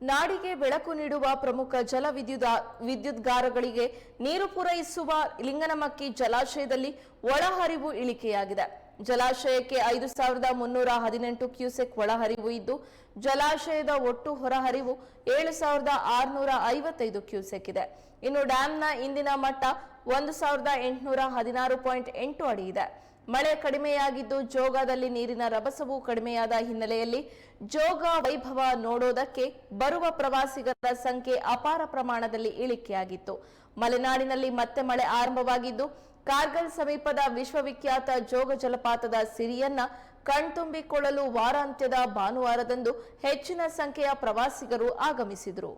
ನಾಡಿಗೆ ಬೆಳಕು ನೀಡುವ ಪ್ರಮುಖ ಜಲ ವಿದ್ಯುತ್ ವಿದ್ಯುತ್ಗಾರಗಳಿಗೆ ನೀರು ಪೂರೈಸುವ ಲಿಂಗನಮಕ್ಕಿ ಜಲಾಶಯದಲ್ಲಿ ಒಳಹರಿವು ಇಳಿಕೆಯಾಗಿದೆ. ಜಲಾಶಯಕ್ಕೆ ಐದು ಸಾವಿರದ ಮುನ್ನೂರ ಹದಿನೆಂಟು ಕ್ಯೂಸೆಕ್ ಒಳಹರಿವು ಇದ್ದು, ಜಲಾಶಯದ ಒಟ್ಟು ಹೊರಹರಿವು ಏಳು ಸಾವಿರದ ಆರುನೂರ ಐವತ್ತೈದು ಕ್ಯೂಸೆಕ್ ಇದೆ. ಇನ್ನು ಡ್ಯಾಂನ ಇಂದಿನ ಮಟ್ಟ ಒಂದು ಸಾವಿರದ ಎಂಟುನೂರ ಹದಿನಾರು ಪಾಯಿಂಟ್ ಎಂಟು ಅಡಿ ಇದೆ. ಮಳೆ ಕಡಿಮೆಯಾಗಿದ್ದು ಜೋಗದಲ್ಲಿ ನೀರಿನ ರಭಸವು ಕಡಿಮೆಯಾದ ಹಿನ್ನೆಲೆಯಲ್ಲಿ ಜೋಗ ವೈಭವ ನೋಡೋದಕ್ಕೆ ಬರುವ ಪ್ರವಾಸಿಗರ ಸಂಖ್ಯೆ ಅಪಾರ ಪ್ರಮಾಣದಲ್ಲಿ ಇಳಿಕೆಯಾಗಿತ್ತು. ಮಲೆನಾಡಿನಲ್ಲಿ ಮತ್ತೆ ಮಳೆ ಆರಂಭವಾಗಿದ್ದು, ಕಾರ್ಗಲ್ ಸಮೀಪದ ವಿಶ್ವವಿಖ್ಯಾತ ಜೋಗ ಜಲಪಾತದ ಸಿರಿಯನ್ನ ಕಣ್ತುಂಬಿಕೊಳ್ಳಲು ವಾರಾಂತ್ಯದ ಭಾನುವಾರದಂದು ಹೆಚ್ಚಿನ ಸಂಖ್ಯೆಯ ಪ್ರವಾಸಿಗರು ಆಗಮಿಸಿದರು.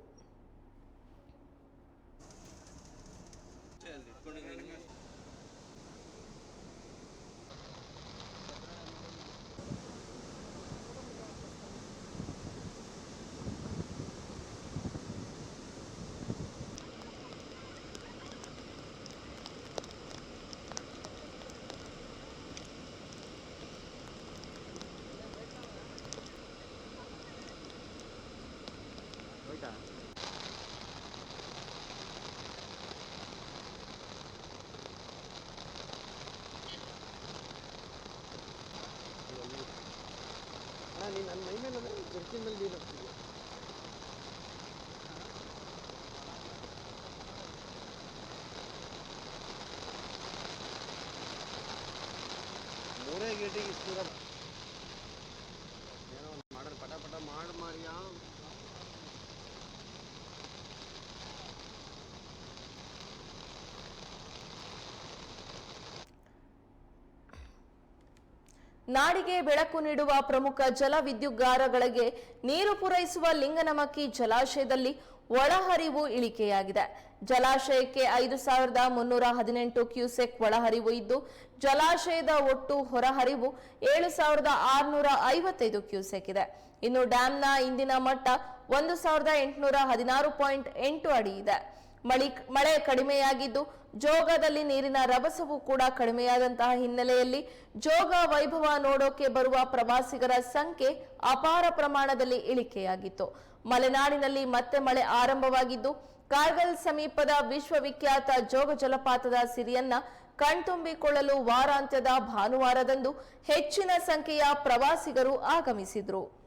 ಅಣ್ಣ ನೀನು ನನ್ನ ಮೈ ಮೇಲೆ ಜರ್ಕಿನ್ ಮೇಲೆ ನೀರು ಹಾಕ್ತಿದ್ಯಾ ಮೂರೇ ಗೇಟಿಗೆ ಇಷ್ಟು ನಾಡಿಗೆ ಬೆಳಕು ನೀಡುವ ಪ್ರಮುಖ ಜಲ ವಿದ್ಯುಗಾರಗಳಿಗೆ ನೀರು ಪೂರೈಸುವ ಲಿಂಗನಮಕ್ಕಿ ಜಲಾಶಯದಲ್ಲಿ ಒಳಹರಿವು ಇಳಿಕೆಯಾಗಿದೆ. ಜಲಾಶಯಕ್ಕೆ ಐದು ಸಾವಿರದ ಮುನ್ನೂರ ಹದಿನೆಂಟು ಕ್ಯೂಸೆಕ್ ಒಳಹರಿವು ಇದ್ದು, ಜಲಾಶಯದ ಒಟ್ಟು ಹೊರಹರಿವು ಏಳು ಸಾವಿರದ ಆರುನೂರ ಐವತ್ತೈದು ಕ್ಯೂಸೆಕ್ ಇದೆ. ಇನ್ನು ಡ್ಯಾಂನ ಇಂದಿನ ಮಟ್ಟ ಒಂದು ಸಾವಿರದ ಎಂಟುನೂರ ಹದಿನಾರು ಪಾಯಿಂಟ್ ಎಂಟು ಅಡಿ ಇದೆ. ಮಳಿ, ಮಳೆ ಕಡಿಮೆಯಾಗಿದ್ದು ಜೋಗದಲ್ಲಿ ನೀರಿನ ರಭಸವು ಕೂಡ ಕಡಿಮೆಯಾದಂತಹ ಹಿನ್ನೆಲೆಯಲ್ಲಿ ಜೋಗ ವೈಭವ ನೋಡೋಕೆ ಬರುವ ಪ್ರವಾಸಿಗರ ಸಂಖ್ಯೆ ಅಪಾರ ಪ್ರಮಾಣದಲ್ಲಿ ಇಳಿಕೆಯಾಗಿತ್ತು. ಮಲೆನಾಡಿನಲ್ಲಿ ಮತ್ತೆ ಮಳೆ ಆರಂಭವಾಗಿದ್ದು, ಕಾರ್ಗಲ್ ಸಮೀಪದ ವಿಶ್ವವಿಖ್ಯಾತ ಜೋಗ ಜಲಪಾತದ ಸಿರಿಯನ್ನ ಕಣ್ತುಂಬಿಕೊಳ್ಳಲು ವಾರಾಂತ್ಯದ ಭಾನುವಾರದಂದು ಹೆಚ್ಚಿನ ಸಂಖ್ಯೆಯ ಪ್ರವಾಸಿಗರು ಆಗಮಿಸಿದ್ರು.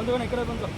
ಬಂದು ಈ ಕಡೆ ಬಂದು